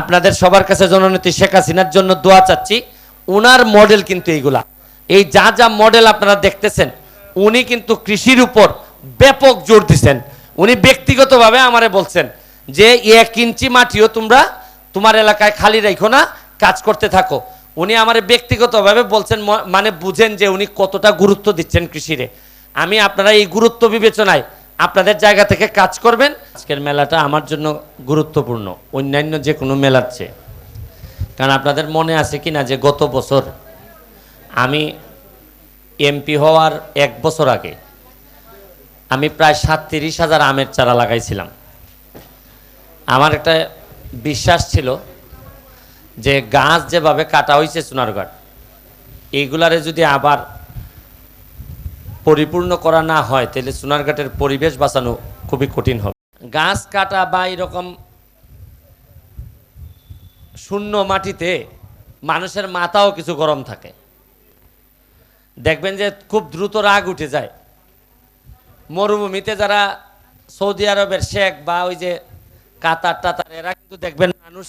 আপনাদের সবার কাছে জননেত্রী শেখ হাসিনার জন্য দোয়া চাচ্ছি, উনার মডেল কিন্তু এইগুলা। এই যা যা মডেল আপনারা দেখতেছেন, উনি কিন্তু কৃষির উপর ব্যাপক জোর দিচ্ছেন উনি ব্যক্তিগতভাবে আমারে বলছেন যে, এক ইঞ্চি মাটিও তোমরা তোমার এলাকায় খালি রাখো না, কাজ করতে থাকো। উনি আমার ব্যক্তিগতভাবে বলছেন মানে বুঝেন যে উনি কতটা গুরুত্ব দিচ্ছেন কৃষিরে। আমি আপনারা এই গুরুত্ব বিবেচনায় আপনাদের জায়গা থেকে কাজ করবেন। আজকের মেলাটা আমার জন্য গুরুত্বপূর্ণ, অন্যান্য যে কোনো মেলার চেয়ে। কারণ আপনাদের মনে আছে কি না যে গত বছর আমি এমপি হওয়ার এক বছর আগে আমি প্রায় সাতত্রিশ হাজার আমের চারা লাগাইছিলাম। আমার একটা বিশ্বাস ছিল যে গাছ যেভাবে কাটা হয়েছে সোনারগড় এইগুলারে যদি আবার পরিপূর্ণ করা না হয়, তাহলে সোনারঘাটের পরিবেশ বাঁচানো খুবই কঠিন হবে। গাছ কাটা বা এরকম শূন্য মাটিতে মানুষের মাথাও কিছু গরম থাকে। দেখবেন যে খুব দ্রুত রাগ উঠে যায়। মরুভূমিতে যারা সৌদি আরবের শেখ বা ওই যে কাতার টাতার, এরা কিন্তু দেখবেন মানুষ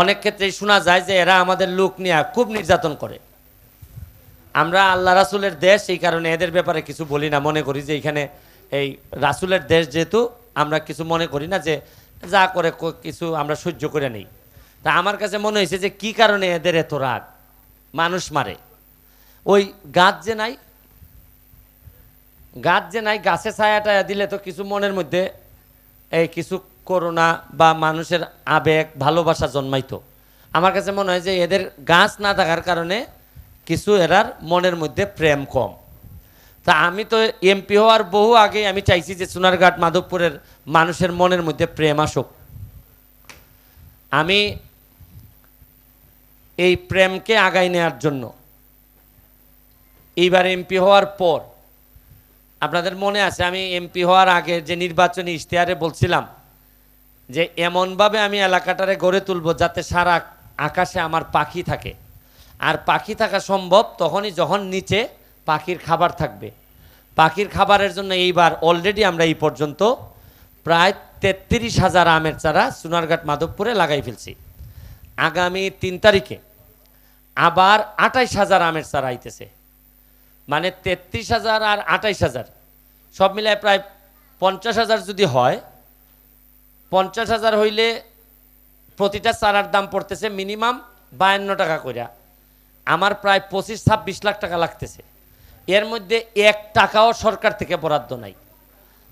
অনেক ক্ষেত্রেই শোনা যায় যে এরা আমাদের লোক নিয়ে খুব নির্যাতন করে। আমরা আল্লাহ রাসুলের দেশ, এই কারণে এদের ব্যাপারে কিছু বলি না, মনে করি যে এখানে এই রাসুলের দেশ যেহেতু, আমরা কিছু মনে করি না যে যা করে কিছু আমরা সহ্য করে নেই। তা আমার কাছে মনে হয়েছে যে কি কারণে এদের এত রাগ? মানুষ মারে। ওই গাছ যে নাই, গাছ যে নাই, গাছে ছায়া টায়া দিলে তো কিছু মনের মধ্যে এই কিছু করোনা বা মানুষের আবেগ, ভালোবাসা জন্মাইতো। আমার কাছে মনে হয় যে এদের গাছ না থাকার কারণে কিছু এরার মনের মধ্যে প্রেম কম। তা আমি তো এমপি হওয়ার বহু আগে আমি চাইছি যে সোনারঘাট মাধবপুরের মানুষের মনের মধ্যে প্রেম আসুক। আমি এই প্রেমকে আগাই নেওয়ার জন্য এইবার এমপি হওয়ার পর আপনাদের মনে আছে, আমি এমপি হওয়ার আগে যে নির্বাচনী ইশতেহারে বলছিলাম যে এমনভাবে আমি এলাকাটারে গড়ে তুলব যাতে সারা আকাশে আমার পাখি থাকে। আর পাখি থাকা সম্ভব তখনই যখন নিচে পাখির খাবার থাকবে। পাখির খাবারের জন্য এইবার অলরেডি আমরা এই পর্যন্ত প্রায় তেত্রিশ হাজার আমের চারা সোনারঘাট মাধবপুরে লাগাই ফেলছি। আগামী তিন তারিখে আবার আঠাইশ হাজার আমের চারা আইতেছে। মানে তেত্রিশ হাজার আর আঠাইশ হাজার, সব মিলায় প্রায় পঞ্চাশ হাজার যদি হয়, পঞ্চাশ হাজার হইলে প্রতিটা চারার দাম পড়তেছে মিনিমাম বায়ান্ন টাকা কইরা। আমার প্রায় পঁচিশ, ছাব্বিশ লাখ টাকা লাগতেছে। এর মধ্যে এক টাকাও সরকার থেকে বরাদ্দ নাই।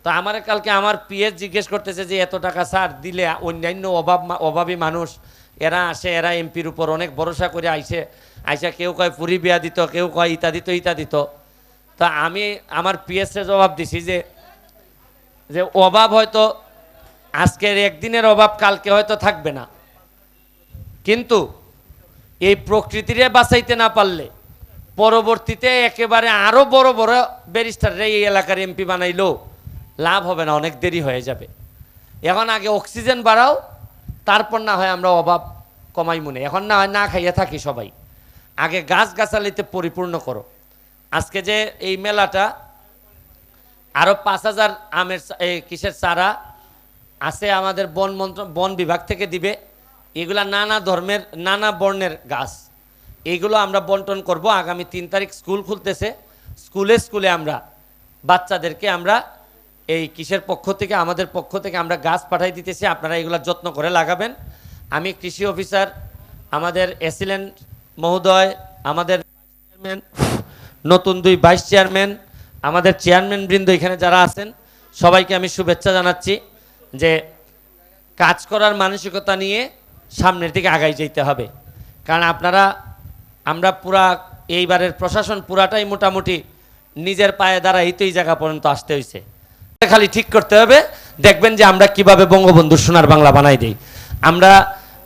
তো আমার কালকে আমার পিএস জিজ্ঞেস করতেছে যে, এত টাকা স্যার দিলে অন্যান্য অভাব অভাবী মানুষ, এরা আসে, এরা এমপির উপর অনেক ভরসা করে আইসে, আইসা কেউ কয় পুরি বিয়া দিত, কেউ কয় ইতা দিত ইতা দিত। তা আমি আমার পিএসে জবাব দিছি যে যে অভাব হয়তো আজকের একদিনের অভাব কালকে হয়তো থাকবে না। কিন্তু এই প্রকৃতিরে বাঁচাইতে না পারলে পরবর্তীতে একেবারে আরও বড় বড় ব্যারিস্টাররা এই এলাকার এমপি বানাইলেও লাভ হবে না, অনেক দেরি হয়ে যাবে। এখন আগে অক্সিজেন বাড়াও, তারপর না হয় আমরা অভাব কমাই মনে এখন না হয় না খাইয়ে থাকি সবাই। আগে গাছ গাছালিতে পরিপূর্ণ করো। আজকে যে এই মেলাটা আরও পাঁচ হাজার আমের কিসের চারা আছে আমাদের বন মন্ত্র বন বিভাগ থেকে দিবে। এগুলা নানা ধর্মের, নানা বর্ণের গাছ। এগুলো আমরা বন্টন করব। আগামী তিন তারিখ স্কুল খুলতেছে। স্কুলে স্কুলে আমরা বাচ্চাদেরকে আমরা এই কিসের পক্ষ থেকে, আমাদের পক্ষ থেকে আমরা গাছ পাঠাই দিতেছি। আপনারা এগুলো যত্ন করে লাগাবেন। আমি কৃষি অফিসার, আমাদের এসিলেন্ট মহোদয়, আমাদের চেয়ারম্যান, নতুন দুই ভাইস চেয়ারম্যান, আমাদের চেয়ারম্যান বৃন্দ এখানে যারা আছেন, সবাইকে আমি শুভেচ্ছা জানাচ্ছি যে কাজ করার মানসিকতা নিয়ে সামনের দিকে আগাই যেতে হবে। কারণ আপনারা, আমরা পুরা এইবারের প্রশাসন পুরাটাই মোটামুটি নিজের পায়ে দাঁড়াই তো এই জায়গা পর্যন্ত আসতে হয়েছে খালি ঠিক করতে হবে, দেখবেন যে আমরা কীভাবে বঙ্গবন্ধু সোনার বাংলা বানাই দিই। আমরা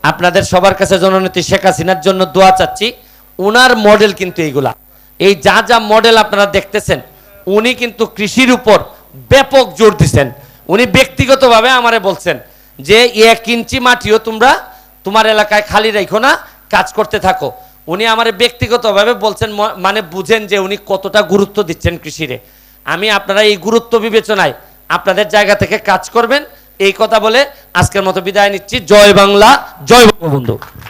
আপনাদের সবার কাছে জননেত্রী শেখ হাসিনার জন্য দোয়া চাচ্ছি ওনার মডেল কিন্তু এইগুলা। এই যা যা মডেল আপনারা দেখতেছেন, উনি কিন্তু কৃষির উপর ব্যাপক জোর দিচ্ছেন উনি ব্যক্তিগতভাবে আমারে বলছেন যে এক ইঞ্চি মাটিও তোমরা তোমার এলাকায় খালি রেখো না, কাজ করতে থাকো। উনি আমার ব্যক্তিগতভাবে বলছেন মানে বুঝেন যে উনি কতটা গুরুত্ব দিচ্ছেন কৃষিরে। আমি আপনারা এই গুরুত্ব বিবেচনায় আপনাদের জায়গা থেকে কাজ করবেন। এই কথা বলে আজকের মতো বিদায় নিচ্ছি। জয় বাংলা, জয় বঙ্গবন্ধু।